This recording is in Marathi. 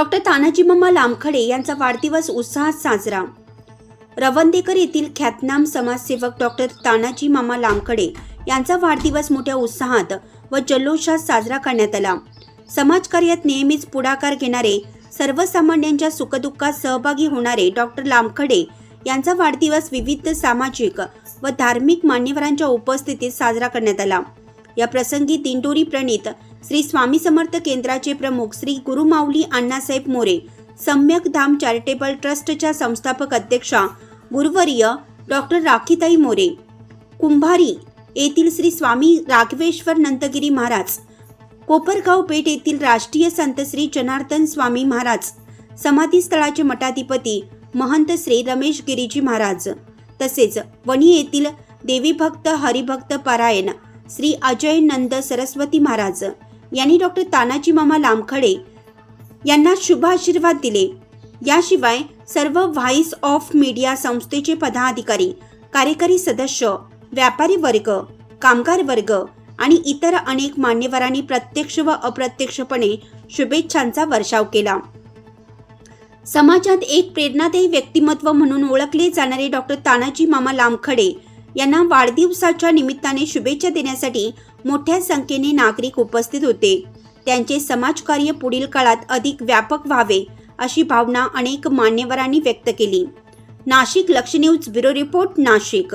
डॉक्टर तानाजी मामा लामखडे यांचा वाढदिवस उत्साहात साजरा. रवंदेकर येथील ख्यातनाम समाजसेवक डॉक्टर तानाजी मामा लामखडे यांचा वाढदिवस मोठ्या उत्साहात व जल्लोषात साजरा करण्यात आला. समाजकार्यात नेहमीच पुढाकार घेणारे सर्वसामान्यांच्या सुखदुःखात सहभागी होणारे डॉक्टर लामखडे यांचा वाढदिवस विविध सामाजिक व धार्मिक मान्यवरांच्या उपस्थितीत साजरा करण्यात आला. या प्रसंगी दिंडोरी प्रणित श्री स्वामी समर्थ केंद्राचे प्रमुख श्री गुरुमाऊली अण्णासाहेब मोरे सम्यक धाम चॅरिटेबल ट्रस्टच्या संस्थापक अध्यक्षा गुरुवर्य डॉक्टर राखीताई मोरे कुंभारी येथील श्री स्वामी राघवेश्वर नंदगिरी महाराज कोपरगाव पेठ येथील राष्ट्रीय संत श्री जनार्दन स्वामी महाराज समाधीस्थळाचे मठाधिपती महंत श्री रमेश गिरीजी महाराज तसेच वणी येथील देवीभक्त हरिभक्त पारायण श्री अजय नंद सरस्वती महाराज यांनी डॉक्टर तानाजी मामा लामखडे यांना शुभ आशीर्वाद दिले. याशिवाय सर्व व्हाईस ऑफ मीडिया संस्थेचे पदाधिकारी कार्यकारी सदस्य व्यापारी वर्ग कामगार वर्ग आणि इतर अनेक मान्यवरांनी प्रत्यक्ष व अप्रत्यक्षपणे शुभेच्छांचा वर्षाव केला. समाजात एक प्रेरणादायी व्यक्तिमत्व म्हणून ओळखले जाणारे डॉक्टर तानाजी मामा लामखडे यांना वाढदिवसाच्या निमित्ताने शुभेच्छा देण्यासाठी मोठ्या संख्येने नागरिक उपस्थित होते. त्यांचे समाजकार्य पुढील काळात अधिक व्यापक व्हावे अशी भावना अनेक मान्यवरांनी व्यक्त केली. नाशिक लक्ष न्यूज ब्युरो रिपोर्ट नाशिक.